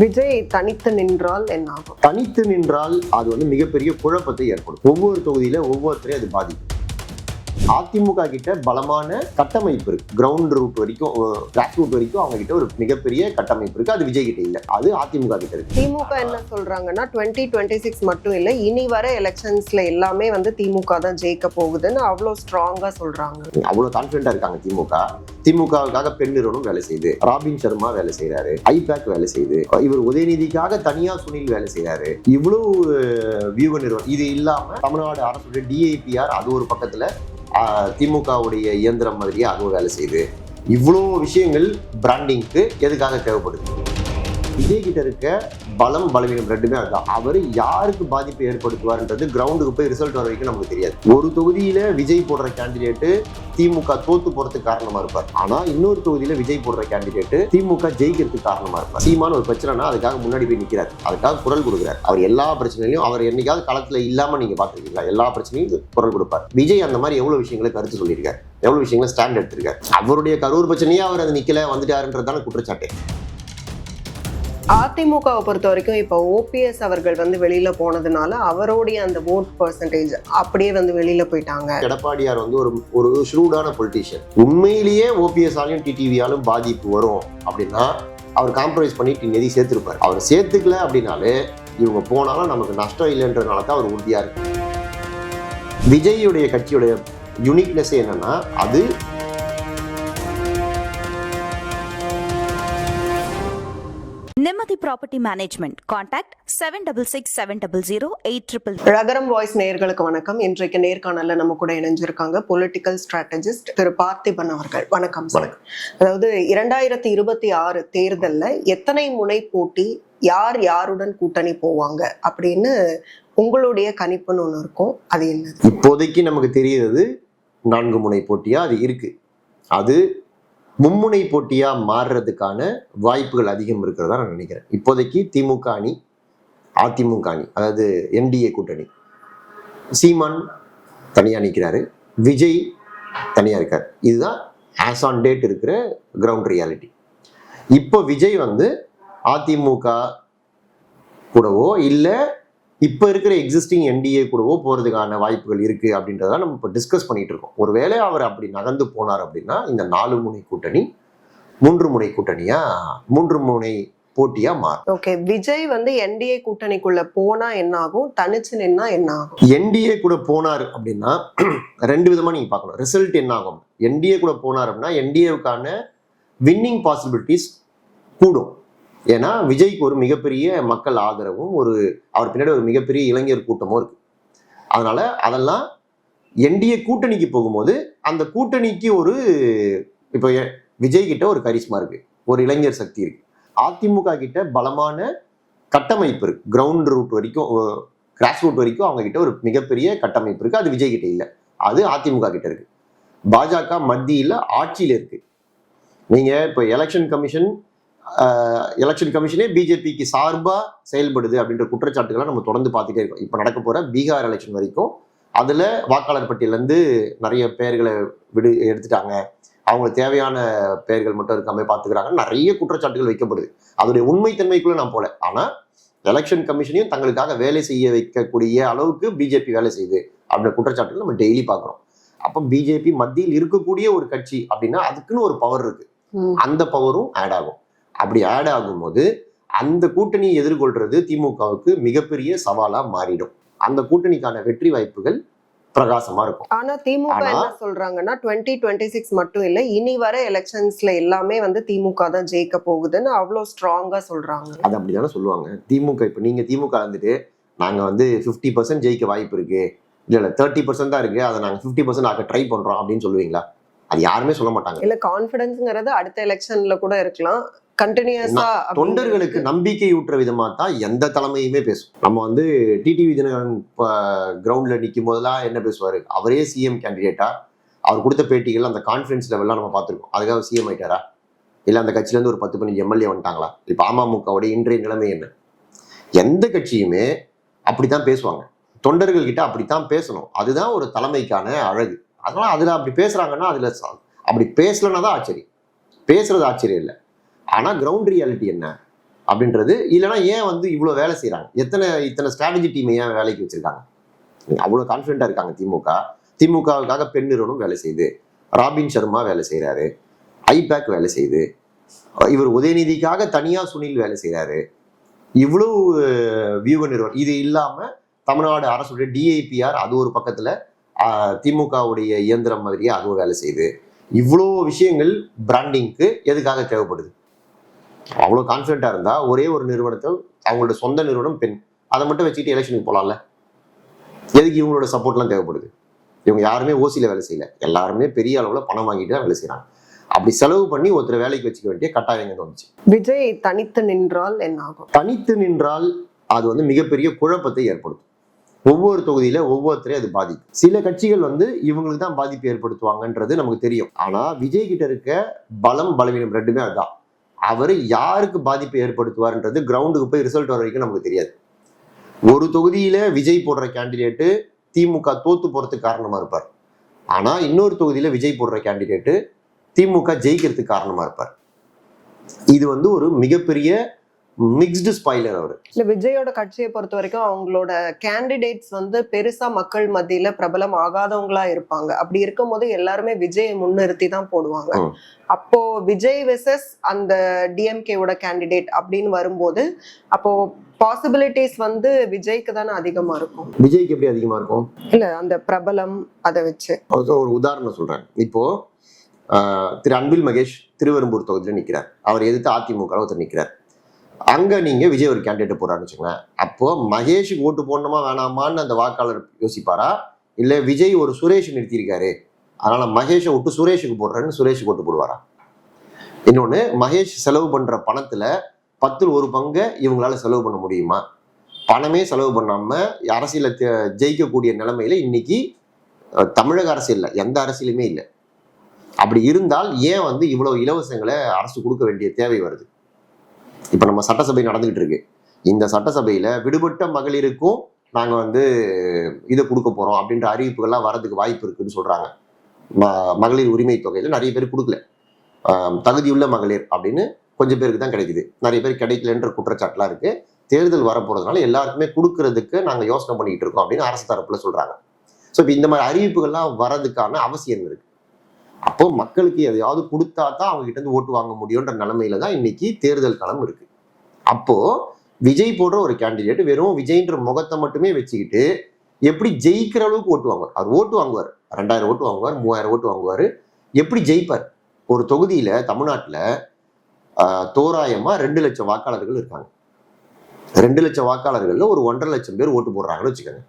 விஜய் தனித்து நின்றால் என்ன ஆகும் தனித்து நின்றால் அது வந்து மிகப்பெரிய குழப்பத்தை ஏற்படும் ஒவ்வொரு தொகுதியில ஒவ்வொருத்தரையும் அது பாதிக்கும். அதிமுக கிட்ட பலமான கட்டமைப்பு இருக்கு. கிரவுண்ட் ரூட் வரைக்கும் கிராஸ் ரூட் வரைக்கும் அவங்க கிட்ட ஒரு மிகப்பெரிய கட்டமைப்பு இருக்கு. அது விஜய் கிட்ட இல்ல. அது அதிமுக கிட்ட இருக்கு. திமுக என்ன சொல்றாங்கன்னா டுவெண்ட்டி டுவெண்ட்டி சிக்ஸ் மட்டும் இல்ல இனி வர எலெக்ஷன்ஸ்ல எல்லாமே வந்து திமுக தான் ஜெயிக்க போகுதுன்னு அவ்வளோ ஸ்ட்ராங்கா சொல்றாங்க. அவ்வளவு கான்பிடண்டா இருக்காங்க திமுக. திமுகவுக்காக பெண் நிறுவனம் வேலை செய்யுது. ராபின் சர்மா வேலை செய்யறாரு ஐபேக் வேலை செய்யுது. இவர் உதயநிதிக்காக தனியா சுனில் வேலை செய்யறாரு இவ்வளவு வியூக நிறுவனம். இது இல்லாம தமிழ்நாடு அரசுடைய டிஐபிஆர் அது ஒரு பக்கத்துல திமுகவுடைய இயந்திரம் மாதிரியே அதுவும் வேலை செய்யுது. இவ்வளோ விஷயங்கள் பிராண்டிங்க்கு எதுக்காக தேவைப்படுது? விஜய் கிட்ட இருக்க பலம் பலவீனம் ரெண்டுமே அதுதான். அவர் யாருக்கு பாதிப்பை ஏற்படுத்துவார்ன்றது கிரவுண்டுக்கு போய் ரிசல்ட் வர வரைக்கும் நமக்கு தெரியாது. ஒரு தொகுதியில விஜய் போடுற கேண்டிடேட்டு திமுக தோத்து போறதுக்கு காரணமா இருப்பார். ஆனா இன்னொரு தொகுதியில விஜய் போடுற கேண்டிடேட் திமுக ஜெயிக்கிறதுக்கு காரணமா இருப்பார். சீமான ஒரு பிரச்சனைனா அதுக்காக முன்னாடி போய் நிக்கிறார். அதுக்காக குரல் கொடுக்குறார். அவர் எல்லா பிரச்சனையிலும் அவர் என்னைக்காவது களத்துல இல்லாம நீங்க பாத்துருக்கீங்களா எல்லா பிரச்சனையும் குரல் கொடுப்பார். விஜய் அந்த மாதிரி எவ்வளவு விஷயங்களை கருத்து சொல்லியிருக்காரு? எவ்வளவு விஷயங்களை ஸ்டாண்ட் எடுத்திருக்காரு? அவருடைய கரூர் பிரச்சனையே அவர் அது நிக்கல வந்துட்டாருன்றதான குற்றச்சாட்டு. அதிமுகவை பொறுத்த வரைக்கும் இப்போ ஓபிஎஸ் அவர்கள் வந்து வெளியில போனதுனால அவருடைய அந்த ஓட் பர்சன்டேஜ் அப்படியே வந்து வெளியில போயிட்டாங்க. எடப்பாடியார் வந்து ஒரு ஒரு ஷ்ரூடான பொலிட்டீஷியன் உண்மையிலேயே ஓபிஎஸ் ஆலையும் டிடிவியாலும் பாதிப்பு வரும் அப்படின்னா அவர் காம்ப்ரமைஸ் பண்ணிட்டு நிதி சேர்த்துருப்பார். அவர் சேர்த்துக்கல அப்படின்னாலே இவங்க போனாலும் நமக்கு நஷ்டம் இல்லைன்றதுனால தான் அவர் உறுதியாக இருக்கு விஜய்யுடைய கட்சியுடைய யுனிக்னஸ் என்னன்னா அது property management contact seven double six seven double zero eight triple ரகரம் voice நேயர்களுக்கு வணக்கம். இன்றைக்கு நேர்காணல்ல நம்ம கூட இணைஞ்சிருக்காங்க பொலிட்டிக்கல் ஸ்ட்ராட்டஜிஸ்ட் திரு பார்த்திபன் அவர்கள். வணக்கம் சார். வணக்கம். அதாவது இரண்டாயிரத்தி இருபத்தி ஆறு தேர்தல்ல எத்தனை முனை போட்டி யார் யாருடன் கூட்டணி போவாங்க அப்படின்னு உங்களுடைய கணிப்புன்னு ஒன்று இருக்கும். அது என்னது? இப்போதைக்கு நமக்கு தெரிகிறது நான்கு முனை போட்டியா? அது இருக்கு. அது மும்முனை போட்டியா மாறுறதுக்கான வாய்ப்புகள் அதிகம் இருக்கிறதா நான் நினைக்கிறேன். இப்போதைக்கு திமுக அணி அதிமுக அணி அதாவது என்டிஏ கூட்டணி. சீமான் தனியா நிற்கிறாரு விஜய் தனியா இருக்கார். இதுதான் ஆஸ் ஆன் டேட் இருக்கிற கிரவுண்ட் ரியாலிட்டி இப்போ விஜய் வந்து அதிமுக கூடவோ இல்லை இப்போ இருக்கிற எக்ஸிஸ்டிங் என்டிஏ கூடவோ போகிறதுக்கான வாய்ப்புகள் இருக்குது அப்படின்றத நம்ம இப்போ டிஸ்கஸ் பண்ணிட்டு இருக்கோம். ஒருவேளை அவர் அப்படி நகர்ந்து போனார் அப்படின்னா இந்த நாலு முனை கூட்டணி மூன்று முனை கூட்டணியா மூன்று முனை போட்டியா மாறும். ஓகே விஜய் வந்து என்டிஏ கூட்டணிக்குள்ள போனா என்ன ஆகும் தனிச்சு நின்னா என்ன ஆகும் என்டிஏ கூட போனார் அப்படின்னா ரெண்டு விதமா நீங்க பார்க்கணும். ரிசல்ட் என்ன ஆகும் என்டிஏ கூட போனார் அப்படின்னா என்டிஏவுக்கான வின்னிங் பாசிபிலிட்டிஸ் கூடும். ஏன்னா விஜய்க்கு ஒரு மிகப்பெரிய மக்கள் ஆதரவும் ஒரு அவர் பின்னாடி ஒரு மிகப்பெரிய இளைஞர் கூட்டமும் இருக்கு. அதனால அதெல்லாம் என்டிஏ கூட்டணிக்கு போகும்போது அந்த கூட்டணிக்கு ஒரு இப்போ எ- விஜய் கிட்ட ஒரு கரிஷ்மா இருக்கு. ஒரு இளைஞர் சக்தி இருக்கு. அதிமுக கிட்ட பலமான கட்டமைப்பு இருக்கு. கிரவுண்ட் ரூட் வரைக்கும் கிராஸ் ரூட் வரைக்கும் அவங்க கிட்ட ஒரு மிகப்பெரிய கட்டமைப்பு இருக்கு. அது விஜய் கிட்ட இல்லை. அது அதிமுக கிட்ட இருக்கு. பாஜக மத்தியில் ஆட்சியில் இருக்கு. நீங்க இப்போ எலெக்ஷன் கமிஷன் எலெக்ஷன் கமிஷனே பிஜேபிக்கு சார்பா செயல்படுது அப்படின்ற குற்றச்சாட்டுகளை நம்ம தொடர்ந்து பார்த்துட்டே இருக்கோம். இப்போ நடக்க போற பீகார் எலெக்ஷன் வரைக்கும் அதுல வாக்காளர் பட்டியலேருந்து நிறைய பெயர்களை விடு எடுத்துட்டாங்க. அவங்களுக்கு தேவையான பெயர்கள் மட்டும் இருக்காம பார்த்துக்கிறாங்க. நிறைய குற்றச்சாட்டுகள் வைக்கப்படுது. அதோடைய உண்மைத்தன்மைக்குள்ள நான் போல. ஆனா எலெக்ஷன் கமிஷனையும் தங்களுக்காக வேலை செய்ய வைக்கக்கூடிய அளவுக்கு பிஜேபி வேலை செய்யுது அப்படின்ற குற்றச்சாட்டுகள் நம்ம டெய்லி பார்க்குறோம். அப்போ பிஜேபி மத்தியில் இருக்கக்கூடிய ஒரு கட்சி அப்படின்னா அதுக்குன்னு ஒரு பவர் இருக்கு. அந்த பவரும் ஆட் ஆகும். அப்படி ஆட் ஆகும்போது அந்த கூட்டணியை எதிர்கொள்றது திமுகவுக்கு மிகப்பெரிய சவாலா மாறிடும். அந்த கூட்டணிக்கான வெற்றி வாய்ப்புகள் பிரகாசமா இருக்கும். ஆனா திமுக என்ன சொல்றாங்கன்னா டுவெண்ட்டி டுவெண்ட்டி சிக்ஸ் மட்டும் இல்ல இனி வர எலெக்ஷன்ஸ்ல எல்லாமே வந்து திமுக தான் ஜெயிக்க போகுதுன்னு அவ்வளோ ஸ்ட்ராங்கா சொல்றாங்க. அது அப்படிதானே சொல்லுவாங்க. திமுக இப்போ நீங்க திமுக வந்துட்டு நாங்க வந்து ஃபிஃப்டி பர்சன்ட் ஜெயிக்க வாய்ப்பு இருக்கு. இல்ல இல்ல தேர்ட்டி பர்சன்ட் தான் இருக்கு. அதை நாங்க ஃபிஃப்டி பர்சன்ட் ஆக்க ட்ரை பண்றோம் அப்படின்னு சொல்லுவீங்களா? அது யாருமே சொல்ல மாட்டாங்க. இல்ல கான்பிடன்ஸ்ங்கிறது அடுத்த எலெக்ஷன்ல கூட இருக்கலாம். கண்டினியூஸா தொண்டர்களுக்கு நம்பிக்கை ஊட்டுற விதமா தான் எந்த தலைமையுமே பேசும். நம்ம வந்து டிடிவி தினகரன் கிரவுண்ட்ல நிற்கும் போதெல்லாம் என்ன பேசுவாரு? அவரே சிஎம் கேண்டிடேட்டா அவர் கொடுத்த பேட்டிகள் அந்த கான்ஃபிடன்ஸ் லெவல்லாம் நம்ம பார்த்துருக்கோம். அதுக்காக சிஎம் ஆயிட்டாரா? இல்லை அந்த கட்சியில இருந்து ஒரு பத்து பதினஞ்சு எம்எல்ஏ வந்துட்டாங்களா? இப்போ அமமுகவுடைய இன்றைய நிலைமை என்ன? எந்த கட்சியுமே அப்படித்தான் பேசுவாங்க. தொண்டர்கள் கிட்ட அப்படித்தான் பேசணும். அதுதான் ஒரு தலைமைக்கான அழகு. அதனால அதுல அப்படி பேசுறாங்கன்னா அதுல அப்படி பேசலன்னா தான் ஆச்சரியம். பேசுறது ஆச்சரியம் இல்லை. ஆனால் கிரவுண்ட் ரியாலிட்டி என்ன அப்படின்றது இல்லைன்னா ஏன் வந்து இவ்வளோ வேலை செய்கிறாங்க எத்தனை இத்தனை ஸ்ட்ராட்டஜி டீமை ஏன் வேலைக்கு வச்சிருக்காங்க? அவ்வளோ கான்ஃபிடென்ட்டாக இருக்காங்க திமுக. திமுகவுக்காக பெண் நிறுவனம் வேலை செய்யுது. ராபின் சர்மா வேலை செய்கிறாரு ஐபேக் வேலை செய்யுது. இவர் உதயநிதிக்காக தனியாக சுனில் வேலை செய்கிறாரு இவ்வளவு வியூக நிறுவனம். இது இல்லாமல் தமிழ்நாடு அரசுடைய டிஐபிஆர் அது ஒரு பக்கத்தில் திமுகவுடைய இயந்திரம் மாதிரியே அதுவும் வேலை செய்யுது. இவ்வளோ விஷயங்கள் பிராண்டிங்க்கு எதுக்காக தேவைப்படுது? அவ்வளோ கான்ஃபிடென்ட்டாக இருந்தால் ஒரே ஒரு நிறுவனத்தை அவங்களோட சொந்த நிறுவனம் பெண். அதை மட்டும் வச்சுக்கிட்டு எலெக்ஷனுக்கு போகலாம்ல எதுக்கு இவங்களோட சப்போர்ட்லாம் தேவைப்படுது? இவங்க யாருமே ஓசியில் வேலை செய்யல. எல்லாருமே பெரிய அளவில் பணம் வாங்கிட்டு தான் வேலை செய்கிறாங்க அப்படி செலவு பண்ணி ஒருத்தர் வேலைக்கு வச்சுக்க வேண்டிய கட்டாயங்கள் வந்துச்சு விஜய் தனித்து நின்றால் என்ன ஆகும்? தனித்து நின்றால் அது வந்து மிகப்பெரிய குழப்பத்தை ஏற்படுத்தும். ஒவ்வொரு தொகுதியில ஒவ்வொருத்தரையும் அது பாதிக்கும். சில கட்சிகள் வந்து இவங்களுக்கு தான் பாதிப்பு ஏற்படுத்துவாங்கன்றது நமக்கு தெரியும். ஆனா விஜய் கிட்ட இருக்க பலம் பலவீனம் ரெண்டுமே அதுதான். அவர் யாருக்கு பாதிப்பை ஏற்படுத்துவார்ன்றது கிரவுண்டுக்கு போய் ரிசல்ட் வர வரைக்கும் நமக்கு தெரியாது. ஒரு தொகுதியில் விஜய் போடுற கேண்டிடேட்டு திமுக தோத்து போகிறதுக்கு காரணமாக இருப்பார். ஆனால் இன்னொரு தொகுதியில் விஜய் போடுற கேண்டிடேட்டு திமுக ஜெயிக்கிறதுக்கு காரணமாக இருப்பார். இது வந்து ஒரு மிகப்பெரிய மிக்ஸ்டு ஸ்பாய்லர் அவர். இல்ல விஜயோட கட்சியை பொறுத்த வரைக்கும் அவங்களோட கேண்டிடேட்ஸ் வந்து பெருசா மக்கள் மத்தியில பிரபலம் ஆகாதவங்களா இருப்பாங்க. அப்படி இருக்கும்போது எல்லாருமே விஜயை முன்னிறுத்தி தான் போடுவாங்க. அப்போ விஜய் வெசஸ் அந்த டிஎம்கேவோட கேண்டிடேட் அப்படின்னு வரும்போது அப்போ பாசிபிலிட்டிஸ் வந்து விஜய்க்கு தானே அதிகமா இருக்கும். விஜய்க்கு எப்படி அதிகமா இருக்கும்? இல்ல அந்த பிரபலம் அதை வச்சு. ஒரு உதாரணம் சொல்றேன். இப்போ திரு அன்பில் மகேஷ் திருவெரும்பூர் தொகுதியில் நிற்கிறார் அவர் எதிர்த்து அதிமுக ஒருத்தர் நிற்கிறார் அங்கே நீங்கள் விஜய் ஒரு கேண்டிடேட் போகிறான்னு வச்சுக்கோங்களேன். அப்போ மகேஷுக்கு ஓட்டு போடணுமா வேணாமான்னு அந்த வாக்காளர் யோசிப்பாரா? இல்லை விஜய் ஒரு சுரேஷ் நிறுத்தியிருக்காரு. அதனால் மகேஷை விட்டு சுரேஷுக்கு போடுறேன்னு சுரேஷுக்கு ஓட்டு போடுவாரா? இன்னொன்று மகேஷ் செலவு பண்ணுற பணத்தில் பத்தில் ஒரு பங்கை இவங்களால செலவு பண்ண முடியுமா? பணமே செலவு பண்ணாமல் அரசியல ஜெயிக்கக்கூடிய நிலைமையில் இன்னைக்கு தமிழக அரசியல்ல எந்த அரசியலுமே இல்லை. அப்படி இருந்தால் ஏன் வந்து இவ்வளோ இலவசங்களை அரசு கொடுக்க வேண்டிய தேவை வருது? இப்போ நம்ம சட்டசபை நடந்துகிட்டு இருக்கு. இந்த சட்டசபையில் விடுபட்ட மகளிருக்கும் நாங்கள் வந்து இதை கொடுக்க போகிறோம் அப்படின்ற அறிவிப்புகள்லாம் வரதுக்கு வாய்ப்பு இருக்குன்னு சொல்கிறாங்க ம- மகளிர் உரிமை தொகையில் நிறைய பேர் கொடுக்கல. தகுதியுள்ள மகளிர் அப்படின்னு கொஞ்சம் பேருக்கு தான் கிடைக்குது. நிறைய பேர் கிடைக்கலன்ற குற்றச்சாட்டுலாம் இருக்கு. தேர்தல் வரப்போகிறதுனால எல்லாருக்குமே கொடுக்கறதுக்கு நாங்கள் யோசனை பண்ணிக்கிட்டு இருக்கோம் அப்படின்னு அரசு தரப்பில் சொல்கிறாங்க ஸோ இப்போ இந்த மாதிரி அறிவிப்புகள்லாம் வரதுக்கான அவசியம் இருக்கு. அப்போ மக்களுக்கு எதையாவது கொடுத்தா தான் அவங்க கிட்ட இருந்து ஓட்டு வாங்க முடியுன்ற நிலைமையில தான் இன்னைக்கு தேர்தல் களம் இருக்கு. அப்போ விஜய் போடுற ஒரு கேண்டிடேட் வெறும் விஜய்ன்ற முகத்தை மட்டுமே வச்சுக்கிட்டு எப்படி ஜெயிக்கிற அளவுக்கு ஓட்டு வாங்குவார்? அவர் ஓட்டு வாங்குவார். ரெண்டாயிரம் ஓட்டு வாங்குவார் மூவாயிரம் ஓட்டு வாங்குவார். எப்படி ஜெயிப்பார்? ஒரு தொகுதியில தமிழ்நாட்டில் தோராயமா ரெண்டு லட்சம் வாக்காளர்கள் இருக்காங்க. ரெண்டு லட்சம் வாக்காளர்கள்ல ஒரு ஒன்றரை லட்சம் பேர் ஓட்டு போடுறாங்கன்னு வச்சுக்கோங்க.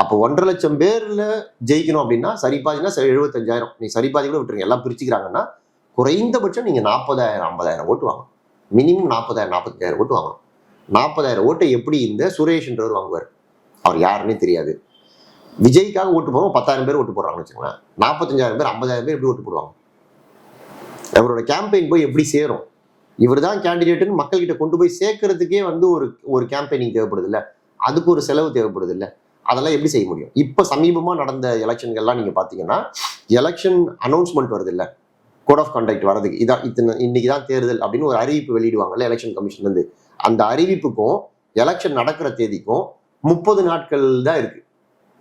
அப்போ ஒன்றரை லட்சம் பேரில் ஜெயிக்கணும் அப்படின்னா சரிபாதினா சரி எழுபத்தஞ்சாயிரம். நீ சரிபாதி கூட விட்டுருங்க. எல்லாம் பிரிச்சுக்கிறாங்கன்னா குறைந்தபட்சம் நீங்கள் நாற்பதாயிரம் ஐம்பதாயிரம் ஓட்டு வாங்கணும். மினிமம் நாற்பதாயிரம் நாற்பத்தஞ்சாயிரம் ஓட்டு வாங்கணும். நாற்பதாயிரம் ஓட்டை எப்படி இந்த சுரேஷ்ன்றவர் வாங்குவார்? அவர் யாருன்னே தெரியாது. விஜய்க்காக ஓட்டு போகிறோம் பத்தாயிரம் பேர் ஓட்டு போடுறாங்கன்னு வச்சுக்கோங்களேன். நாற்பத்தஞ்சாயிரம் பேர் ஐம்பதாயிரம் பேர் எப்படி ஓட்டு போடுவாங்க? அவரோட கேம்பெயின் போய் எப்படி சேரும்? இவர் தான் கேண்டிடேட்டுன்னு மக்கள்கிட்ட கொண்டு போய் சேர்க்கறதுக்கே வந்து ஒரு ஒரு கேம்பெயினிங் தேவைப்படுது இல்லை அதுக்கு ஒரு செலவு தேவைப்படுது இல்லை அதெல்லாம் எப்படி செய்ய முடியும்? இப்போ சமீபமாக நடந்த எலெக்ஷன்கள்லாம் நீங்கள் பார்த்தீங்கன்னா எலெக்ஷன் அனௌன்ஸ்மெண்ட் வருது இல்லை கோட் ஆஃப் கண்டக்ட் வரதுக்கு இதான் இத்தனை இன்னைக்கு தான் தேர்தல் அப்படின்னு ஒரு அறிவிப்பு வெளியிடுவாங்கல்ல எலெக்ஷன் கமிஷன்லேருந்து அந்த அறிவிப்புக்கும் எலெக்ஷன் நடக்கிற தேதிக்கும் முப்பது நாட்கள் தான் இருக்குது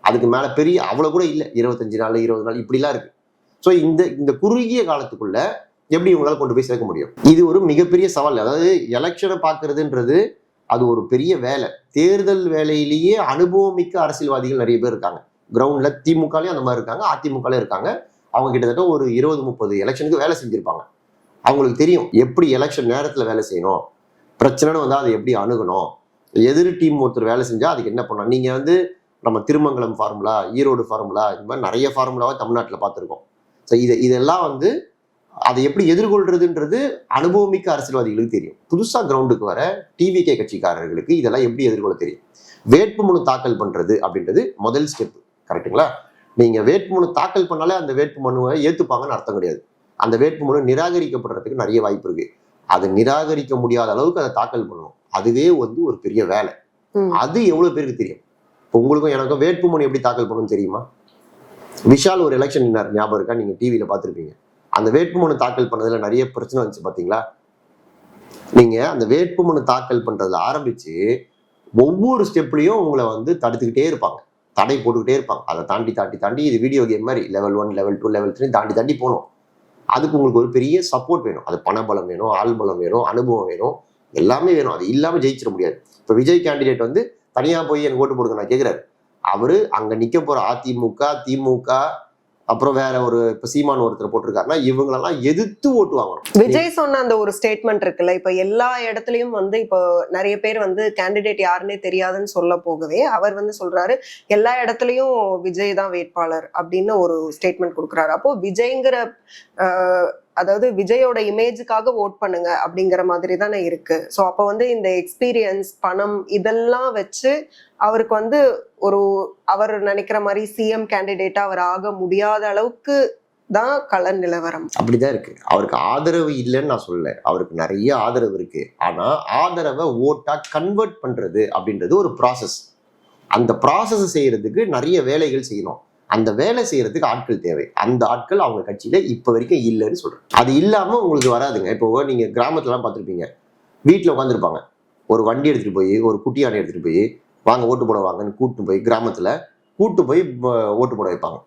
அதுக்கு மேலே பெரிய அவ்வளோ கூட இல்லை. இருபத்தஞ்சு நாள் இருபது நாள் இப்படிலாம் இருக்குது ஸோ இந்த இந்த குறுகிய காலத்துக்குள்ள எப்படி இவங்களால் கொண்டு போய் சேர்க்க முடியும்? இது ஒரு மிகப்பெரிய சவால். அதாவது எலெக்ஷனை பார்க்கறதுன்றது அது ஒரு பெரிய வேலை. தேர்தல் வேலையிலேயே அனுபவமிக்க அரசியல்வாதிகள் நிறைய பேர் இருக்காங்க. கிரவுண்ட்ல திமுகலையும் அந்த மாதிரி இருக்காங்க அதிமுகலையும் இருக்காங்க. அவங்க கிட்டத்தட்ட ஒரு இருபது முப்பது எலெக்ஷனுக்கு வேலை செஞ்சிருப்பாங்க. அவங்களுக்கு தெரியும் எப்படி எலெக்ஷன் நேரத்தில் வேலை செய்யணும். பிரச்சனைன்னு வந்தால் அதை எப்படி அணுகணும். எதிர் டீம் ஒருத்தர் வேலை செஞ்சால் அதுக்கு என்ன பண்ணணும்? நீங்கள் வந்து நம்ம திருமங்கலம் ஃபார்முலா ஈரோடு ஃபார்முலா இந்த மாதிரி நிறைய ஃபார்முலாவை தமிழ்நாட்டில் பார்த்துருக்கோம். ஸோ இதை இதெல்லாம் வந்து அதை எப்படி எதிர்கொள்றதுன்றது அனுபவமிக்க அரசியல்வாதிகளுக்கு தெரியும். புதுசா கிரவுண்டுக்கு வர டிவிகே கட்சிக்காரர்களுக்கு இதெல்லாம் எப்படி எதிர்கொள்ள தெரியும்? வேட்புமனு தாக்கல் பண்றது அப்படின்றது முதல் ஸ்டெப் கரெக்ட்டுங்களா நீங்க வேட்புமனு தாக்கல் பண்ணாலே அந்த வேட்புமனுவை ஏத்துப்பாங்கன்னு அர்த்தம் கிடையாது. அந்த வேட்புமனு நிராகரிக்கப்படுறதுக்கு நிறைய வாய்ப்பு இருக்கு. அதை நிராகரிக்க முடியாத அளவுக்கு அதை தாக்கல் பண்ணணும். அதுவே வந்து ஒரு பெரிய வேலை. அது எவ்வளவு பேருக்கு தெரியும்? இப்போ உங்களுக்கும் எனக்கும் வேட்புமனு எப்படி தாக்கல் பண்ணணும் தெரியுமா? விஷால் ஒரு எலெக்ஷன் நின்னார். ஞாபகம் இருக்கா? நீங்க டிவியில பார்த்திருப்பீங்க. அந்த வேட்புமனு தாக்கல் பண்ணதுல நிறைய பிரச்சனை வந்துச்சு பாத்தீங்களா? நீங்க அந்த வேட்புமனு தாக்கல் பண்றதுல ஆரம்பிச்சு ஒவ்வொரு ஸ்டெப்லயும் உங்களை வந்து தடுத்துக்கிட்டே இருப்பாங்க. தடை போட்டுக்கிட்டே இருப்பாங்க. அதை தாண்டி தாண்டி தாண்டி இது வீடியோ கேம் மாதிரி level one level two level three தாண்டி தாண்டி போகணும். அதுக்கு உங்களுக்கு ஒரு பெரிய சப்போர்ட் வேணும். அது பணபலம் வேணும் ஆள் பலம் வேணும் அனுபவம் வேணும். எல்லாமே வேணும். அது இல்லாம ஜெயிச்சிட முடியாது. இப்போ விஜய் கேண்டிடேட் வந்து தனியா போய் எனக்கு ஓட்டு போடுங்க நான் கேட்குறாரு அவரு அங்க நிக்க போற அதிமுக திமுக அப்புறம் வேற ஒரு இப்ப சீமான் ஒருத்தர் போட்டிருக்காருன்னா இவங்களெல்லாம் எதிர்த்து ஓட்டு வாங்கணும். விஜய் சொன்ன அந்த ஒரு ஸ்டேட்மெண்ட் இருக்குல்ல இப்ப எல்லா இடத்துலயும் வந்து இப்போ நிறைய பேர் வந்து கேண்டிடேட் யாருன்னே தெரியாதுன்னு சொல்ல போகவே அவர் வந்து சொல்றாரு எல்லா இடத்துலயும் விஜய் தான் வேட்பாளர் அப்படின்னு ஒரு ஸ்டேட்மெண்ட் கொடுக்குறாரு. அப்போ விஜய்ங்கிற அதாவது விஜயோட இமேஜுக்காக ஓட் பண்ணுங்க அப்படிங்கிற மாதிரி தானே இருக்கு. ஸோ அப்போ வந்து இந்த எக்ஸ்பீரியன்ஸ் பணம் இதெல்லாம் வச்சு அவருக்கு வந்து ஒரு அவர் நினைக்கிற மாதிரி சிஎம் கேண்டிடேட்டா அவர் ஆக முடியாத அளவுக்கு தான் கள நிலவரம். அப்படிதான் இருக்கு. அவருக்கு ஆதரவு இல்லைன்னு நான் சொல்லல. அவருக்கு நிறைய ஆதரவு இருக்கு. ஆனா ஆதரவை ஓட்டா கன்வெர்ட் பண்றது அப்படின்றது ஒரு ப்ராசஸ் அந்த ப்ராசஸ் செய்யறதுக்கு நிறைய வேலைகள் செய்யணும். அந்த வேலை செய்யறதுக்கு ஆட்கள் தேவை. அந்த ஆட்கள் அவங்க கட்சியில இப்ப வரைக்கும் இல்லைன்னு சொல்றேன். அது இல்லாம உங்களுக்கு வராதுங்க. இப்போ நீங்க கிராமத்துலலாம் பார்த்துருப்பீங்க. வீட்டில் உட்காந்துருப்பாங்க ஒரு வண்டி எடுத்துட்டு போய் ஒரு குட்டி யானை எடுத்துட்டு போய் வாங்க ஓட்டு போட வாங்கன்னு கூட்டு போய் கிராமத்துல கூட்டு போய் ஓட்டு போட வைப்பாங்க.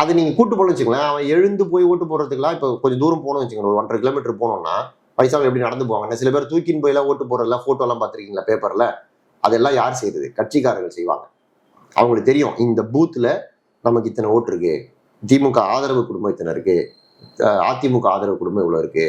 அது நீங்க கூட்டு போகணும்னு வச்சுக்கோங்களேன். அவன் எழுந்து போய் ஓட்டு போடுறதுக்குலாம் இப்போ கொஞ்சம் தூரம் போகணும்னு வச்சுக்கோங்க. ஒரு ஒன்றரை கிலோமீட்டர் போனோம்னா வயசாக எப்படி நடந்து போவாங்க சில பேர் தூக்கின்னு போயெல்லாம் ஓட்டு போடுறதுல ஃபோட்டோலாம் பார்த்துருக்கீங்களா பேப்பர்ல அதெல்லாம் யார் செய்யறது கட்சிக்காரர்கள் செய்வாங்க. அவங்களுக்கு தெரியும். இந்த பூத்துல நமக்கு இத்தனை ஓட்டு இருக்கு. திமுக ஆதரவு குடும்பம் இத்தனை இருக்கு. அதிமுக ஆதரவு குடும்பம் இவ்வளோ இருக்கு.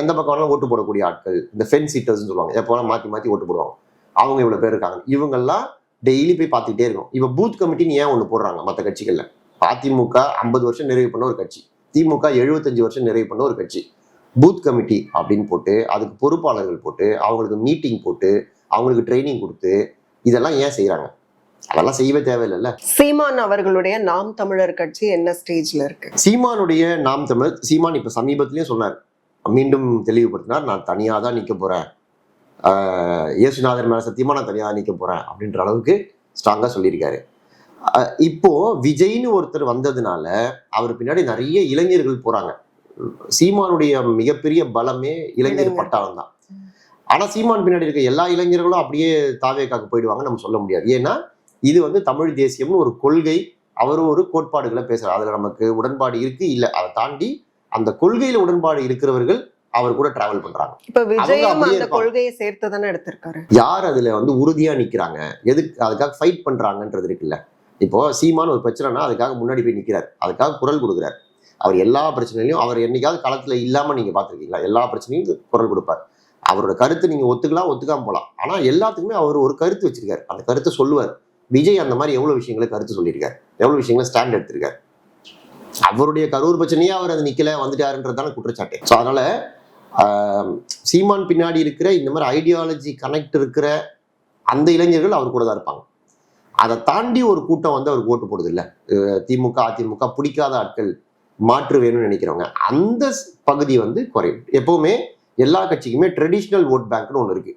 எந்த பக்கம் வேணாலும் ஓட்டு போடக்கூடிய ஆட்கள் இந்த ஃபென் சீட்டர்ஸ்னு சொல்லுவாங்க. எப்போ மாற்றி மாற்றி ஓட்டு போடுவாங்க. அவங்க இவ்வளோ பேர் இருக்காங்க. இவங்கெல்லாம் டெய்லி போய் பார்த்துக்கிட்டே இருக்கும் இப்போ பூத் கமிட்டின்னு ஏன் ஒன்று போடுறாங்க மற்ற கட்சிகளில்? அதிமுக ஐம்பது வருஷம் நிறைவு பண்ண ஒரு கட்சி. திமுக எழுபத்தஞ்சு வருஷம் நிறைவு பண்ண ஒரு கட்சி. பூத் கமிட்டி அப்படின்னு போட்டு அதுக்கு பொறுப்பாளர்கள் போட்டு அவங்களுக்கு மீட்டிங் போட்டு அவங்களுக்கு ட்ரைனிங் கொடுத்து இதெல்லாம் ஏன் செய்கிறாங்க அதெல்லாம் செய்யவே தேவையில்லைல்ல. சீமான் அவர்களுடைய நாம் தமிழர் கட்சி என்ன ஸ்டேஜ்ல இருக்கு? சீமானுடைய நாம் தமிழர் சீமான் இப்ப சமீபத்திலயும் சொன்னார். மீண்டும் தெளிவுபடுத்தினார் நான் தனியா தான் நிக்க போறேன். இயேசுநாதர் மேல சத்தியமா நான் தனியா நிக்க போறேன். அப்படின்ற அளவுக்கு ஸ்ட்ராங்கா சொல்லியிருக்காரு. இப்போ விஜய்னு ஒருத்தர் வந்ததுனால அவர் பின்னாடி நிறைய இளைஞர்கள் போறாங்க. சீமானுடைய மிகப்பெரிய பலமே இளைஞர் இளைஞர். பட்டாளம் தான். ஆனா சீமான் பின்னாடி இருக்க எல்லா இளைஞர்களும் அப்படியே தாவேக்காக்கு போயிடுவாங்க நம்ம சொல்ல முடியாது. ஏன்னா இது வந்து தமிழ் தேசியம்னு ஒரு கொள்கை அவரும் ஒரு கோட்பாடுகளை பேசுறாரு. அதுல நமக்கு உடன்பாடு இருக்கு இல்ல. அதை தாண்டி அந்த கொள்கையில உடன்பாடு இருக்கிறவர்கள் அவர் கூட டிராவல் பண்றாங்க. இப்ப விஜயும் அந்த. கொள்கையை சேர்த்து தானே எடுத்திருக்காரு? யார் அதுல வந்து உறுதியா நிக்கிறாங்க? எதுக்கு அதுக்காக ஃபைட் பண்றாங்கன்றது இருக்குல்ல. இப்போ சீமான் ஒரு பிரச்சனைனா அதுக்காக முன்னாடி போய் நிக்கிறார். அதுக்காக குரல் கொடுக்குறார். அவர் எல்லா பிரச்சனையிலையும் அவர் என்னைக்காவது களத்துல இல்லாம நீங்க பாத்திருக்கீங்களா எல்லா பிரச்சனையும் குரல் கொடுப்பார். அவரோட கருத்து நீங்க ஒத்துக்கலாம் ஒத்துக்காம போலாம். ஆனா எல்லாத்துக்குமே அவர் ஒரு கருத்து வச்சிருக்காரு. அந்த கருத்தை சொல்லுவார். விஜய் அந்த மாதிரி எவ்வளவு விஷயங்களை கருத்து சொல்லியிருக்காரு? எவ்வளவு விஷயங்களை ஸ்டாண்ட் எடுத்திருக்காரு? அவருடைய கரூர் பிரச்சனையே அவர் அது நிக்கல வந்துட்டாருன்றதான குற்றச்சாட்டு. ஸோ அதனால சீமான் பின்னாடி இருக்கிற இந்த மாதிரி ஐடியாலஜி கனெக்ட் இருக்கிற அந்த இளைஞர்கள் அவர் கூட தான் இருப்பாங்க. அதை தாண்டி ஒரு கூட்டம் வந்து அவருக்கு ஓட்டு போடுது இல்லை திமுக அதிமுக பிடிக்காத ஆட்கள் மாற்று வேணும்னு நினைக்கிறவங்க அந்த பகுதி வந்து குறையும் எப்பவுமே எல்லா கட்சிக்குமே ட்ரெடிஷ்னல் ஓட் பேங்க்னு ஒன்று இருக்கு.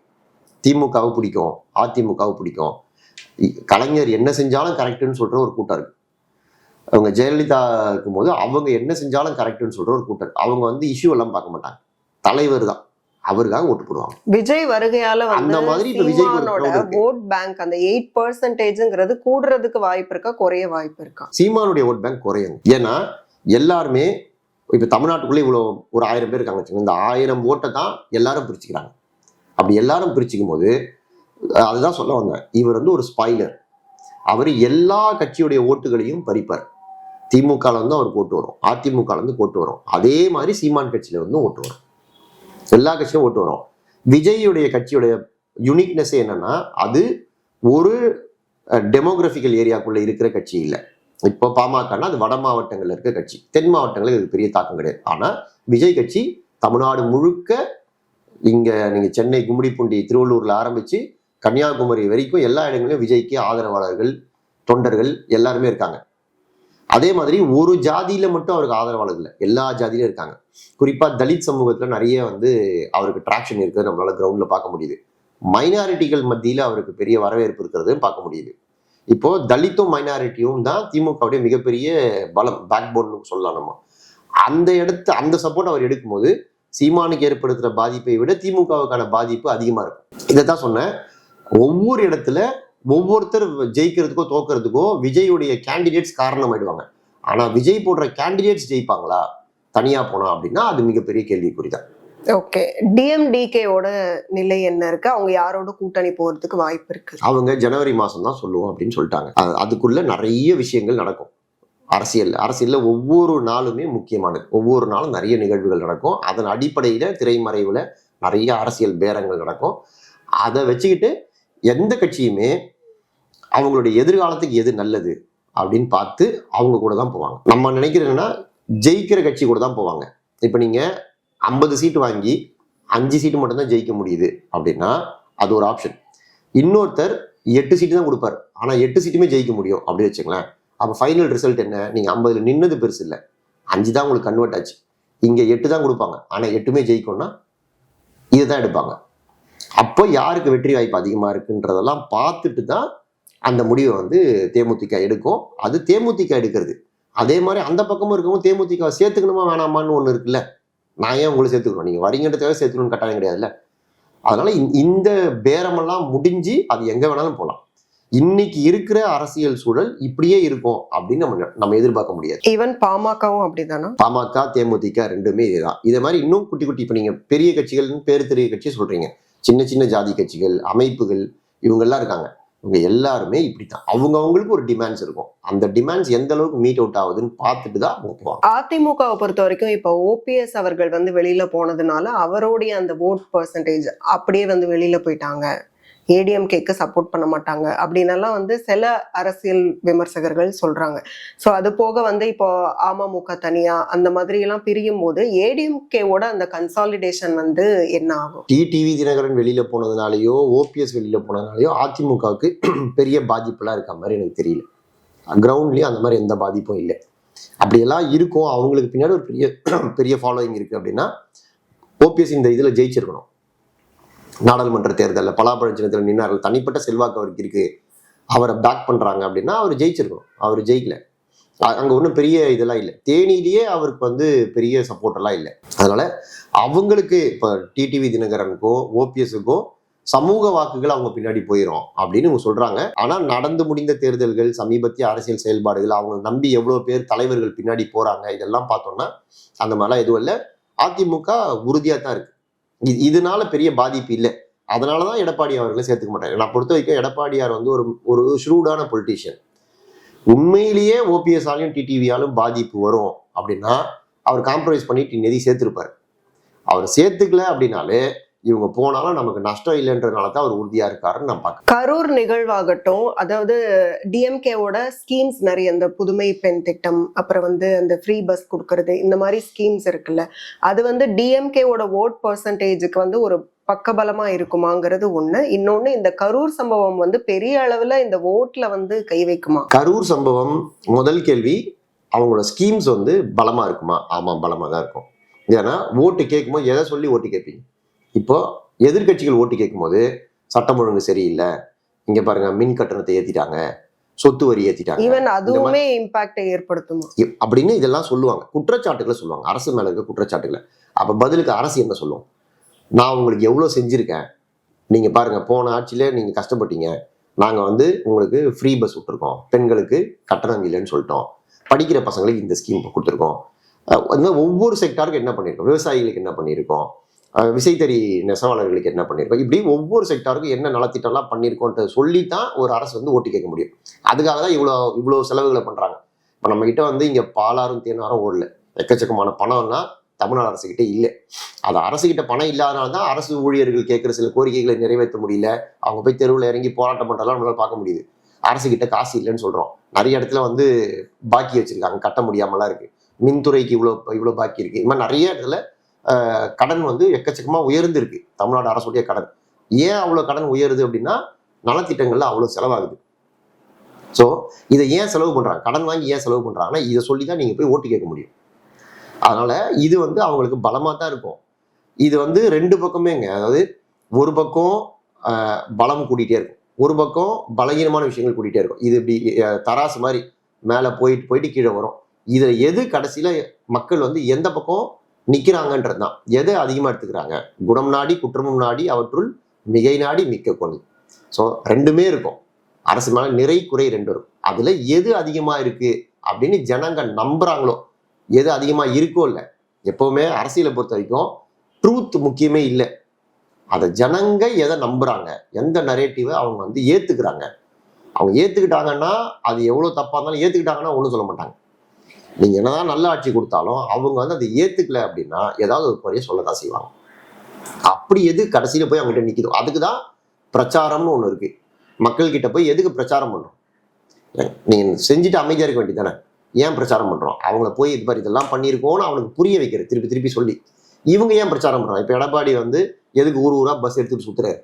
திமுகவை பிடிக்கும் அதிமுகவை பிடிக்கும் கலைஞர் என்ன செஞ்சாலும் கரெக்டுன்னு சொல்ற ஒரு கூட்டம் இருக்கு. அவங்க ஜெயலலிதா இருக்கும்போது அவங்க என்ன செஞ்சாலும் கரெக்டுன்னு சொல்ற ஒரு கூட்டம். அவங்க வந்து இஷ்யூ எல்லாம் பார்க்க மாட்டாங்க. தலைவர் தான். அவருக்காக ஓட்டு போடுவாங்க. விஜய் வருகையால அந்த மாதிரி இருக்கு. ஓட் பேங்க் அந்த எயிட் பர்சன்டேஜ்ங்கிறது கூடுறதுக்கு வாய்ப்பு இருக்கா குறைய வாய்ப்பு இருக்கா? சீமானுடைய ஓட் பேங்க் குறையும் ஏன்னா எல்லாருமே இப்ப தமிழ்நாட்டுக்குள்ள இவ்வளவு ஒரு ஆயிரம் பேர் இருக்காங்க. இந்த ஆயிரம் ஓட்டை தான் எல்லாரும் பிரிச்சுக்கிறாங்க. அப்படி எல்லாரும் பிரிச்சுக்கும் போது அதுதான் சொல்ல வந்தேன். இவர் வந்து ஒரு ஸ்பாய்லர் அவர் எல்லா கட்சியுடைய ஓட்டுகளையும் பறிப்பார். திமுகல வந்து அவருக்கு ஓட்டு வரும். அதிமுகல இருந்து ஓட்டு வரும். அதே மாதிரி சீமான் கட்சியில வந்து ஓட்டு வரும். எல்லா கட்சியும் ஓட்டு வரும். விஜயுடைய கட்சியுடைய யுனிக்னஸ் என்னன்னா அது ஒரு டெமோகிராஃபிக்கல் ஏரியாக்குள்ள இருக்கிற கட்சி இல்லை. இப்போ பாமகனா அது வட மாவட்டங்கள்ல இருக்க கட்சி. தென் மாவட்டங்களில் இது பெரிய தாக்கம் கிடையாது. ஆனா விஜய் கட்சி தமிழ்நாடு முழுக்க இங்க நீங்க சென்னை கும்மிடிப்பூண்டி திருவள்ளூர்ல ஆரம்பிச்சு கன்னியாகுமரி வரைக்கும் எல்லா இடங்களிலும் விஜய்க்கு ஆதரவாளர்கள் தொண்டர்கள் எல்லாருமே இருக்காங்க. அதே மாதிரி ஒரு ஜாதியில மட்டும் அவருக்கு ஆதரவாளர் இல்லை. எல்லா ஜாதியிலும் இருக்காங்க. குறிப்பா தலித் சமூகத்துல நிறைய வந்து அவருக்கு ட்ராக்ஷன் இருக்குது. நம்மளால கிரவுண்ட்ல பார்க்க முடியுது. மைனாரிட்டிகள் மத்தியில அவருக்கு பெரிய வரவேற்பு இருக்கிறதையும் பார்க்க முடியுது. இப்போ தலித்தும் மைனாரிட்டியும் தான் திமுகவுடைய மிகப்பெரிய பலம் பேக் போன்னு சொல்லலாம் நம்ம. அந்த இடத்து அந்த சப்போர்ட் அவர் எடுக்கும்போது சீமானுக்கு ஏற்படுத்துகிற பாதிப்பை விட திமுகவுக்கான பாதிப்பு அதிகமாக இருக்கும். இதை தான் சொன்னேன். ஒவ்வொரு இடத்துல ஒவ்வொருத்தர் ஜெயிக்கிறதுக்கோ தோக்கிறதுக்கோ விஜயுடைய கேண்டிடேட்ஸ் காரணமாயிடுவாங்க. ஆனா விஜய் போடுற கேண்டிடேட்ஸ் ஜெயிப்பாங்களா? தனியா போனா அப்படின்னா அது மிகப்பெரிய கேள்விக்குறி தான் ஓகே டிஎம்டிகேவோட நிலை என்ன இருக்கு? அவங்க யாரோட கூட்டணி போறதுக்கு வாய்ப்பு இருக்கு? அவங்க ஜனவரி மாசம் தான் சொல்லுவோம் அப்படின்னு சொல்லிட்டாங்க. அது- அதுக்குள்ள நிறைய விஷயங்கள் நடக்கும். அரசியல் அரசியல்ல ஒவ்வொரு நாளுமே முக்கியமானது. ஒவ்வொரு நாளும் நிறைய நிகழ்வுகள் நடக்கும். அதன் அடிப்படையில திரைமறைவுல நிறைய அரசியல் பேரங்கள் நடக்கும். அதை வச்சுக்கிட்டு எந்த கட்சியுமே அவங்களுடைய எதிர்காலத்துக்கு எது நல்லது அப்படின்னு பார்த்து அவங்க கூட தான் போவாங்க. நம்ம நினைக்கிறதுன்னா ஜெயிக்கிற கட்சி கூட தான் போவாங்க. இப்போ நீங்கள் ஐம்பது சீட்டு வாங்கி அஞ்சு சீட்டு மட்டும்தான் ஜெயிக்க முடியுது அப்படின்னா அது ஒரு ஆப்ஷன் இன்னொருத்தர் எட்டு சீட்டு தான் கொடுப்பார். ஆனால் எட்டு சீட்டுமே ஜெயிக்க முடியும் அப்படி வச்சுங்களேன் அப்போ ஃபைனல் ரிசல்ட் என்ன? நீங்கள் ஐம்பதில் நின்னது பெருசு இல்லை. அஞ்சு தான் உங்களுக்கு கன்வெர்ட் ஆச்சு. இங்கே எட்டு தான் கொடுப்பாங்க. ஆனால் எட்டுமே ஜெயிக்கணும்னா இதுதான் எடுப்பாங்க. அப்போ யாருக்கு வெற்றி வாய்ப்பு அதிகமா இருக்குன்றதெல்லாம் பார்த்துட்டு தான் அந்த முடிவை வந்து தேமுதிக எடுக்கும். அது தேமுதிக எடுக்கிறது. அதே மாதிரி அந்த பக்கமும் இருக்கவும் தேமுதிக சேர்த்துக்கணுமா வேணாமான்னு ஒன்று இருக்குல்ல. நான் ஏன் உங்களை சேர்த்துக்கணும்? நீங்க வரீங்கன்றதுக்காக சேர்த்துக்கணும்னு கட்டாயம் கிடையாதுல்ல. அதனால இந்த- பேரமெல்லாம் முடிஞ்சு அது எங்க வேணாலும் போகலாம் இன்னைக்கு இருக்கிற அரசியல் சூழல் இப்படியே இருக்கும் அப்படின்னு நம்ம நம்ம எதிர்பார்க்க முடியாது. ஈவன் பாமகவும் அப்படிதானா? பாமக தேமுதிக ரெண்டுமே இதுதான். இதே மாதிரி இன்னும் குட்டி குட்டி இப்போ நீங்க பெரிய கட்சிகள்னு பேரு தெரிய கட்சி சொல்றீங்க. சின்ன சின்ன ஜாதி கட்சிகள் அமைப்புகள் இவங்கெல்லாம் இருக்காங்க. இவங்க எல்லாருமே இப்படித்தான். அவங்க அவங்களுக்கு ஒரு டிமாண்ட்ஸ் இருக்கும். அந்த டிமாண்ட்ஸ் எந்த அளவுக்கு மீட் அவுட் ஆகுதுன்னு பார்த்துட்டு தான் போவாங்க. அதிமுகவை பொறுத்த வரைக்கும் இப்போ ஓபிஎஸ் அவர்கள் வந்து வெளியில போனதுனால அவருடைய அந்த ஓட் பர்சன்டேஜ் அப்படியே வந்து வெளியில போயிட்டாங்க. ஏடிஎம்கேக்கு சப்போர்ட் பண்ண மாட்டாங்க. அப்படின்னெல்லாம் வந்து சில அரசியல் விமர்சகர்கள் சொல்றாங்க. ஸோ அது போக வந்து இப்போ அமமுக தனியா அந்த மாதிரி எல்லாம் பிரியும் போது ஏடிஎம்கேவோட அந்த கன்சாலிடேஷன் வந்து என்ன ஆகும்? டிடிவி தினகரன் வெளியில போனதுனாலயோ ஓபிஎஸ் வெளியில போனதுனாலயோ அதிமுகவுக்கு பெரிய பாதிப்புலாம் இருக்க மாதிரி எனக்கு தெரியல. கிரவுண்ட்லயும் அந்த மாதிரி எந்த பாதிப்பும் இல்லை. அப்படியெல்லாம் இருக்கும். அவங்களுக்கு பின்னாடி ஒரு பெரிய பெரிய ஃபாலோயிங் இருக்கு அப்படின்னா ஓபிஎஸ் இந்த இதுல ஜெயிச்சிருக்கணும். நாடாளுமன்ற தேர்தலில் பலாப்பழ சின்னத்தில் நின்னார்கள். தனிப்பட்ட செல்வாக்கு அவருக்கு இருக்குது அவரை பேக் பண்ணுறாங்க அப்படின்னா அவர் ஜெயிச்சிருக்கணும். அவர் ஜெயிக்கல. அங்கே ஒன்றும் பெரிய இதெல்லாம் இல்லை. தேனியிலேயே அவருக்கு வந்து பெரிய சப்போர்ட்டெல்லாம் இல்லை. அதனால் அவங்களுக்கு இப்போ டிடிவி தினகரனுக்கோ ஓபிஎஸுக்கோ சமூக வாக்குகள் அவங்க பின்னாடி போயிடும் அப்படின்னு இவங்க சொல்கிறாங்க ஆனால் நடந்து முடிந்த தேர்தல்கள் சமீபத்திய அரசியல் செயல்பாடுகள் அவங்க நம்பி எவ்வளோ பேர் தலைவர்கள் பின்னாடி போகிறாங்க இதெல்லாம் பார்த்தோம்னா அந்த மாதிரிலாம் எதுவும் இல்லை. அதிமுக உறுதியாக தான் இருக்குது இதனால பெரிய பாதிப்பு இல்லை. அதனாலதான் எடப்பாடி அவர்களை சேர்த்துக்க மாட்டாங்க நான் பொறுத்த வரைக்கும் எடப்பாடியார் வந்து ஒரு ஒரு ஷ்ரூடான பொலிட்டீஷியன் உண்மையிலேயே ஓபிஎஸ் ஆலையும் டிடிவியாலும் பாதிப்பு வரும் அப்படின்னா அவர் காம்ப்ரமைஸ் பண்ணிட்டு நிதி சேர்த்திருப்பார். அவர் சேர்த்துக்கல அப்படின்னாலே இவங்க போனாலும் நமக்கு நஷ்டம் இல்லைன்றதுனால தான் அவர் உறுதியா இருக்காருன்னு நான் பார்க்கறேன். கரூர் நிகழ்வாகட்டும் அதாவது டிஎம்கேவோட ஸ்கீம்ஸ் நிறைய இந்த புதுமை பெண் திட்டம் அப்புறம் வந்து அந்த ஃப்ரீ பஸ் கொடுக்கறது இந்த மாதிரி ஸ்கீம்ஸ் இருக்குல்ல அது வந்து டிஎம்கேவோட ஓட் பர்சன்டேஜுக்கு வந்து ஒரு பக்கபலமா இருக்குமாங்கிறது ஒண்ணு. இன்னொன்னு இந்த கரூர் சம்பவம் வந்து பெரிய அளவுல இந்த ஓட்ல வந்து கை வைக்குமா? கரூர் சம்பவம் முதல் கேள்வி அவங்களோட ஸ்கீம்ஸ் வந்து பலமா இருக்குமா? ஆமா பலமா தான் இருக்கும். ஏன்னா ஓட்டு கேட்கும்போது எதை சொல்லி ஓட்டு கேட்பீங்க? இப்போ எதிர்க்கட்சிகள் ஓட்டு கேட்கும்போது சட்டம் ஒழுங்கு சரியில்லை. இங்க பாருங்க மின் கட்டணத்தை ஏத்திட்டாங்க. சொத்து வரி ஏத்திட்டாங்க. ஈவன் அதுவுமே இம்பாக்டை ஏற்படுத்துமா? அப்படின்னு இதெல்லாம் சொல்லுவாங்க. குற்றச்சாட்டுகளை சொல்லுவாங்க. அரசு மேல இருக்க குற்றச்சாட்டுகளை. அப்ப பதிலுக்கு அரசு என்ன சொல்லும்? நான் உங்களுக்கு எவ்வளவு செஞ்சிருக்கேன்? நீங்க பாருங்க போன ஆட்சியில நீங்க கஷ்டப்பட்டீங்க. நாங்க வந்து உங்களுக்கு ஃப்ரீ பஸ் விட்டுருக்கோம். பெண்களுக்கு கட்டணம் இல்லைன்னு சொல்லிட்டோம். படிக்கிற பசங்களுக்கு இந்த ஸ்கீம் கொடுத்துருக்கோம். அந்த ஒவ்வொரு செக்டாருக்கு என்ன பண்ணியிருக்கோம் விவசாயிகளுக்கு என்ன பண்ணியிருக்கோம் விசைத்தறி நெசவாளர்களுக்கு என்ன பண்ணியிருக்கோம் இப்படி ஒவ்வொரு செக்டாருக்கும் என்ன நலத்திட்டம்லாம் பண்ணியிருக்கோன்ட்டு சொல்லி தான் ஒரு அரசு வந்து ஓட்டு கேட்க முடியும். அதுக்காக தான் இவ்வளோ இவ்வளோ செலவுகளை பண்ணுறாங்க இப்போ நம்மக்கிட்ட வந்து இங்கே பாலாறும் தேனாரும் ஓடல. எக்கச்சக்கமான பணம்னா தமிழ்நாடு அரசுக்கிட்ட இல்லை. அது அரசுக்கிட்ட பணம் இல்லாதனால தான் அரசு ஊழியர்கள் கேட்குற சில கோரிக்கைகளை நிறைவேற்ற முடியல. அவங்க போய் தெருவில் இறங்கி போராட்டம் பண்றதெல்லாம் நம்மளால் பார்க்க முடியுது. அரசுக்கிட்ட காசு இல்லைன்னு சொல்கிறோம் நிறைய இடத்துல வந்து பாக்கி வச்சுருக்காங்க. கட்ட முடியாமலாம் இருக்குது மின்துறைக்கு இவ்வளோ இவ்வளோ பாக்கி இருக்குது இது மாதிரி நிறைய இடத்துல கடன் வந்து எக்கச்சக்கமாக உயர்ந்திருக்கு. தமிழ்நாடு அரசுடைய கடன். ஏன் அவ்வளோ கடன் உயருது அப்படின்னா நலத்திட்டங்களில் அவ்வளோ செலவாகுது. ஸோ இதை ஏன் செலவு பண்ணுறாங்க கடன் வாங்கி ஏன் செலவு பண்ணுறாங்கன்னா இதை சொல்லி தான் நீங்கள் போய் ஓட்டு கேட்க முடியும். அதனால் இது வந்து அவங்களுக்கு பலமாக தான் இருக்கும். இது வந்து ரெண்டு பக்கமேங்க. அதாவது ஒரு பக்கம் பலம் கூட்டிகிட்டே இருக்கும். ஒரு பக்கம் பலகீனமான விஷயங்கள் கூட்டிகிட்டே இருக்கும். இது இப்படி தராசு மாதிரி மேலே போயிட்டு போயிட்டு கீழே வரும். இதில் எது கடைசியில் மக்கள் வந்து எந்த பக்கம் நிற்கிறாங்கன்றது தான் எதை அதிகமாக எடுத்துக்கிறாங்க? குணம் நாடி குற்றமும் நாடி அவற்றுள் மிகை நாடி மிக்க கொணி ஸோ ரெண்டுமே இருக்கும். அரசு மேலே நிறை குறை ரெண்டு இருக்கும். அதில் எது அதிகமாக இருக்குது அப்படின்னு ஜனங்க நம்புகிறாங்களோ எது அதிகமாக இருக்கோ இல்லை எப்போவுமே அரசியலை பொறுத்த வரைக்கும் ட்ரூத் முக்கியமே இல்லை. அதை ஜனங்க எதை நம்புறாங்க? எந்த நரேட்டிவை அவங்க வந்து ஏற்றுக்கிறாங்க அவங்க ஏற்றுக்கிட்டாங்கன்னா அது எவ்வளோ தப்பாக இருந்தாலும் ஏற்றுக்கிட்டாங்கன்னா ஒன்றும் சொல்ல மாட்டாங்க. நீங்க என்னதான் நல்ல ஆட்சி கொடுத்தாலும் அவங்க வந்து அதை ஏத்துக்கல அப்படின்னா ஏதாவது ஒரு குறைய சொல்லதான் செய்வாங்க. அப்படி எது கடைசியில போய் அவங்ககிட்ட நிற்கிதோ அதுக்கு தான் பிரச்சாரம்னு ஒன்று இருக்கு. மக்கள் கிட்ட போய் எதுக்கு பிரச்சாரம் பண்ணுறோம் நீங்கள் நீங்க செஞ்சுட்டு அமைதியா இருக்க வேண்டியதானே ஏன் பிரச்சாரம் பண்றோம்? அவங்கள போய் இது மாதிரி இதெல்லாம் பண்ணியிருக்கோம்னு அவனுக்கு புரிய வைக்கிற திருப்பி திருப்பி சொல்லி. இவங்க ஏன் பிரச்சாரம் பண்றாங்க? இப்ப எடப்பாடி வந்து எதுக்கு ஊர் ஊரா பஸ் எடுத்துட்டு சுத்துறாரு?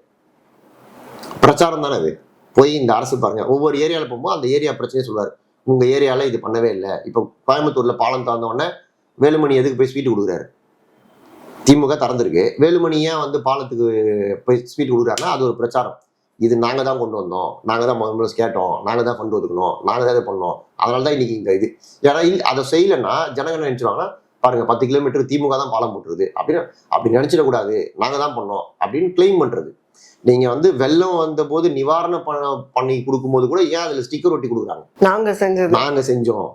பிரச்சாரம் தானே அது. போய் இந்த அரசு பாருங்க ஒவ்வொரு ஏரியாவில் போகும்போது அந்த ஏரியா பிரச்சனையை சொல்லுவார். உங்க ஏரியால இது பண்ணவே இல்லை. இப்போ கோயம்புத்தூர்ல பாலம் திறந்தோடனே வேலுமணி எதுக்கு போய் ஸ்வீட் கொடுக்குறாரு? திமுக திறந்திருக்கு. வேலுமணி ஏன் வந்து பாலத்துக்கு போய் ஸ்வீட் கொடுக்குறாருன்னா அது ஒரு பிரச்சாரம். இது நாங்க தான் கொண்டு வந்தோம். நாங்க தான் முதல்ல கேட்டோம். நாங்க தான் கொண்டு ஒதுக்கணும். நாங்க தான் இதை பண்ணோம். அதனால தான் இன்னைக்கு இங்கே இது. ஏன்னா அதை செய்யலைன்னா ஜனங்க என்ன நினைச்சிருவாங்கன்னா பாருங்க பத்து கிலோமீட்டர் திமுக தான் பாலம் போட்டுருது அப்படின்னு அப்படி நினைச்சிடக்கூடாது. நாங்க தான் பண்ணோம் அப்படின்னு கிளைம் பண்றது. நீங்க வந்து வெள்ளம் வந்த போது நிவாரணம் பண்ண கொடுக்கும்போது கூட ஏன் அதுல ஸ்டிக்கர் ஒட்டி கொடுக்குறாங்க? நாங்க செஞ்சது. நாங்க செஞ்சோம்.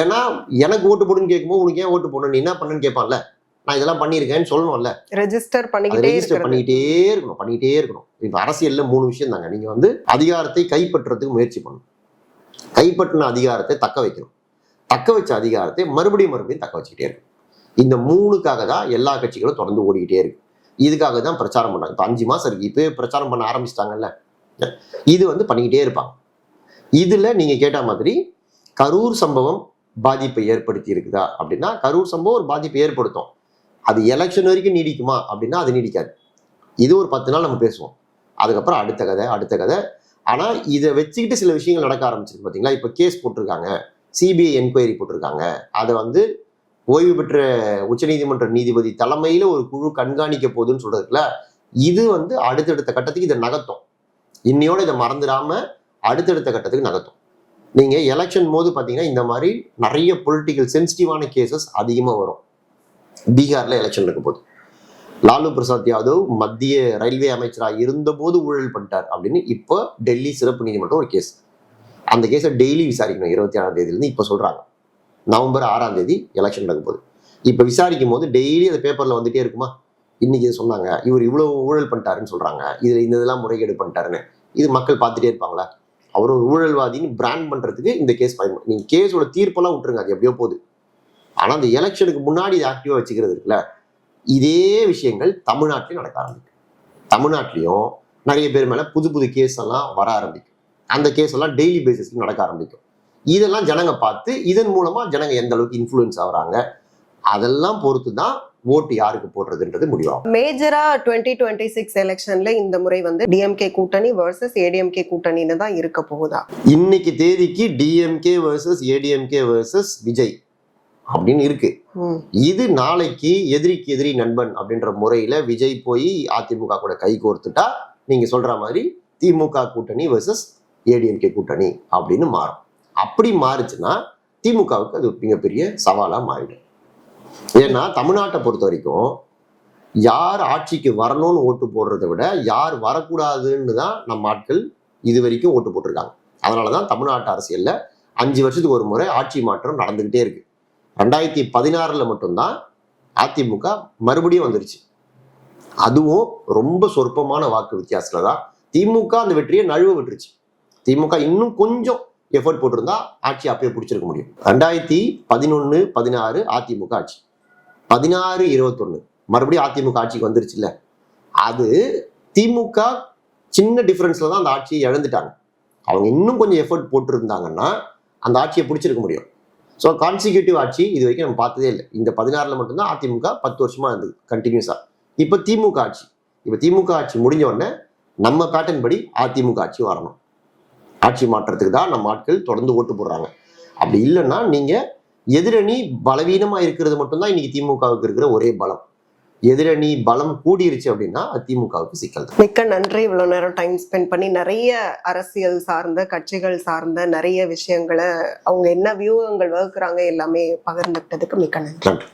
ஏன்னா எனக்கு ஓட்டு போடுன்னு கேட்கும்போது உனக்கு ஏன் ஓட்டு போடணும்? நீ என்ன பண்ணுன்னு கேட்பான்ல? நான் இதெல்லாம் பண்ணியிருக்கேன்னு சொல்லணும்ல. ரெஜிஸ்டர் பண்ணிக்கிட்டே ரெஜிஸ்டர் பண்ணிக்கிட்டே இருக்கணும் பண்ணிக்கிட்டே இருக்கணும். இப்போ அரசியல்ல மூணு விஷயம் தாங்க. நீங்க வந்து அதிகாரத்தை கைப்பற்றுறதுக்கு முயற்சி பண்ணணும். கைப்பற்றின அதிகாரத்தை தக்க வைக்கணும். தக்க வச்ச அதிகாரத்தை மறுபடியும் மறுபடியும் தக்க வச்சுக்கிட்டே இருக்கணும். இந்த மூணுக்காக தான் எல்லா கட்சிகளும் தொடர்ந்து ஓடிக்கிட்டே இருக்கு. இதுக்காக தான் பிரச்சாரம் பண்ணாங்க. இப்போ அஞ்சு மாதம் இருக்குது இப்போ பிரச்சாரம் பண்ண ஆரம்பிச்சிட்டாங்கல்ல? இது வந்து பண்ணிக்கிட்டே இருப்பாங்க. இதில் நீங்கள் கேட்ட மாதிரி கரூர் சம்பவம் பாதிப்பை ஏற்படுத்தி இருக்குதா? அப்படின்னா கரூர் சம்பவம் ஒரு பாதிப்பை ஏற்படுத்தும். அது எலெக்ஷன் வரைக்கும் நீடிக்குமா? அப்படின்னா அது நீடிக்காது. இது ஒரு பத்து நாள் நம்ம பேசுவோம். அதுக்கப்புறம் அடுத்த கதை அடுத்த கதை. ஆனால் இதை வச்சுக்கிட்டு சில விஷயங்கள் நடக்க ஆரம்பிச்சிருக்கு. பார்த்தீங்களா இப்போ கேஸ் போட்டிருக்காங்க. சிபிஐ என்கொயரி போட்டிருக்காங்க. அதை வந்து ஓய்வு பெற்ற உச்சநீதிமன்ற நீதிபதி தலைமையில் ஒரு குழு கண்காணிக்க போகுதுன்னு சொல்றதுக்குல இது வந்து அடுத்தடுத்த கட்டத்துக்கு இதை நகர்த்தும். இன்னையோட இதை மறந்துடாம அடுத்தடுத்த கட்டத்துக்கு நகர்த்தும். நீங்கள் எலெக்ஷன் போது பார்த்தீங்கன்னா இந்த மாதிரி நிறைய பொலிட்டிக்கல் சென்சிட்டிவான கேசஸ் அதிகமாக வரும். பீகாரில் எலெக்ஷன் இருக்க போது லாலு பிரசாத் யாதவ் மத்திய ரயில்வே அமைச்சராக இருந்தபோது ஊழல் பண்ணிட்டார் அப்படின்னு இப்போ டெல்லி சிறப்பு நீதிமன்றம் ஒரு கேஸ் அந்த கேஸை டெய்லி விசாரிக்கணும். இருபத்தி ஆறாம் தேதியிலேருந்து இப்போ சொல்கிறாங்க நவம்பர் ஆறாம் தேதி எலெக்ஷன் நடக்க போகுது. இப்போ விசாரிக்கும் போது டெய்லி அந்த பேப்பரில் வந்துட்டே இருக்குமா? இன்னைக்கு இது சொன்னாங்க. இவர் இவ்வளோ ஊழல் பண்ணிட்டாருன்னு சொல்கிறாங்க இதில் இந்த இதெல்லாம் முறைகேடு பண்ணிட்டாருன்னு. இது மக்கள் பார்த்துட்டே இருப்பாங்களா? அவர் ஒரு ஊழல்வாதின்னு பிராண்ட் பண்ணுறதுக்கு இந்த கேஸ் பயன் நீங்கள் கேஸோட தீர்ப்பெல்லாம் விட்டுருங்க. அது எப்படியோ போகுது. ஆனால் அந்த எலெக்ஷனுக்கு முன்னாடி இது ஆக்டிவாக வச்சுக்கிறது இருக்குல்ல? இதே விஷயங்கள் தமிழ்நாட்டிலையும் நடக்க ஆரம்பிக்கும் தமிழ்நாட்டிலையும் நிறைய பேர் மேலே புது புது கேஸ் எல்லாம் வர ஆரம்பிக்கும் அந்த கேஸ் எல்லாம் டெய்லி பேசிஸ்ல நடக்க ஆரம்பிக்கும். இதெல்லாம் ஜனங்க பார்த்து இதன் மூலமா ஜனங்க எந்த அளவுக்கு இன்ஃப்ளூயன்ஸ் ஆகுறாங்க அதெல்லாம் பொறுத்து தான் ஓட்டு யாருக்கு போடுறதுன்றது முடிவாகும் மேஜரா டுவெண்ட்டி டுவெண்ட்டி சிக்ஸ் எலெக்ஷன்ல இந்த முறை வந்து டிஎம்கே கூட்டணி வர்சஸ் ஏடிஎம்கே கூட்டணின்னு தான் இருக்க போகுதா? இன்னைக்கு தேதிக்கு DMK versus ADMK versus Vijay அப்படின்னு இருக்கு. இது நாளைக்கு எதிரிக்கு எதிரி நண்பன் அப்படின்ற முறையில விஜய் போய் அதிமுக கூட கை கோர்த்துட்டா நீங்க சொல்ற மாதிரி திமுக கூட்டணி வர்சஸ் ஏடிஎம்கே கூட்டணி அப்படின்னு மாறும். அப்படி மாறுச்சுன்னா திமுகவுக்கு அது மிகப்பெரிய சவாலாக மாறிடும். ஏன்னா தமிழ்நாட்டை பொறுத்த வரைக்கும் யார் ஆட்சிக்கு வரணும்னு ஓட்டு போடுறத விட யார் வரக்கூடாதுன்னு தான் நம்ம ஆட்கள் இது வரைக்கும் ஓட்டு போட்டிருக்காங்க. அதனாலதான் தமிழ்நாட்டு அரசியலில் அஞ்சு வருஷத்துக்கு ஒரு முறை ஆட்சி மாற்றம் நடந்துக்கிட்டே இருக்கு. ரெண்டாயிரத்தி பதினாறில் மட்டும்தான் அதிமுக மறுபடியும் வந்துருச்சு. அதுவும் ரொம்ப சொற்பமான வாக்கு வித்தியாசத்தில் தான் திமுக அந்த வெற்றியை நழுவ விட்டுருச்சு. திமுக இன்னும் கொஞ்சம் எஃபர்ட் போட்டிருந்தா ஆட்சி அப்பயே பிடிச்சிருக்க முடியும். ரெண்டாயிரத்தி பதினொன்று பதினாறு அதிமுக ஆட்சி. பதினாறு இருபத்தொன்னு. மறுபடியும் அதிமுக ஆட்சிக்கு வந்துருச்சுல்ல. அது திமுக சின்ன டிஃபரன்ஸ்ல தான் அந்த ஆட்சியை இழந்துட்டாங்க. அவங்க இன்னும் கொஞ்சம் எஃபர்ட் போட்டிருந்தாங்கன்னா அந்த ஆட்சியை பிடிச்சிருக்க முடியும். ஸோ கான்சிக்யூட்டிவ் ஆட்சி இது வரைக்கும் நம்ம பார்த்ததே இல்லை. இந்த பதினாறுல மட்டும்தான் அதிமுக பத்து வருஷமா இருந்தது கண்டினியூஸா இப்போ திமுக ஆட்சி. இப்போ திமுக ஆட்சி முடிஞ்ச உடனே நம்ம பேட்டர்ன் படி அதிமுக ஆட்சி வரணும். ஆட்சி மாற்றத்துக்கு தான் நம்ம ஆட்கள் தொடர்ந்து ஓட்டு போடுறாங்க. அப்படி இல்லைன்னா நீங்க எதிரணி பலவீனமா இருக்கிறது மட்டும்தான் இன்னைக்கு திமுகவுக்கு இருக்கிற ஒரே பலம். எதிரணி பலம் கூடிருச்சு அப்படின்னா திமுகவுக்கு சிக்கல் மிக்க நன்றி இவ்வளவு நேரம் டைம் ஸ்பெண்ட் பண்ணி நிறைய அரசியல் சார்ந்த கட்சிகள் சார்ந்த நிறைய விஷயங்களை அவங்க என்ன வியூகங்கள் வகுக்கிறாங்க எல்லாமே பகிர்ந்துக்கிட்டதுக்கு மிக்க நன்றி.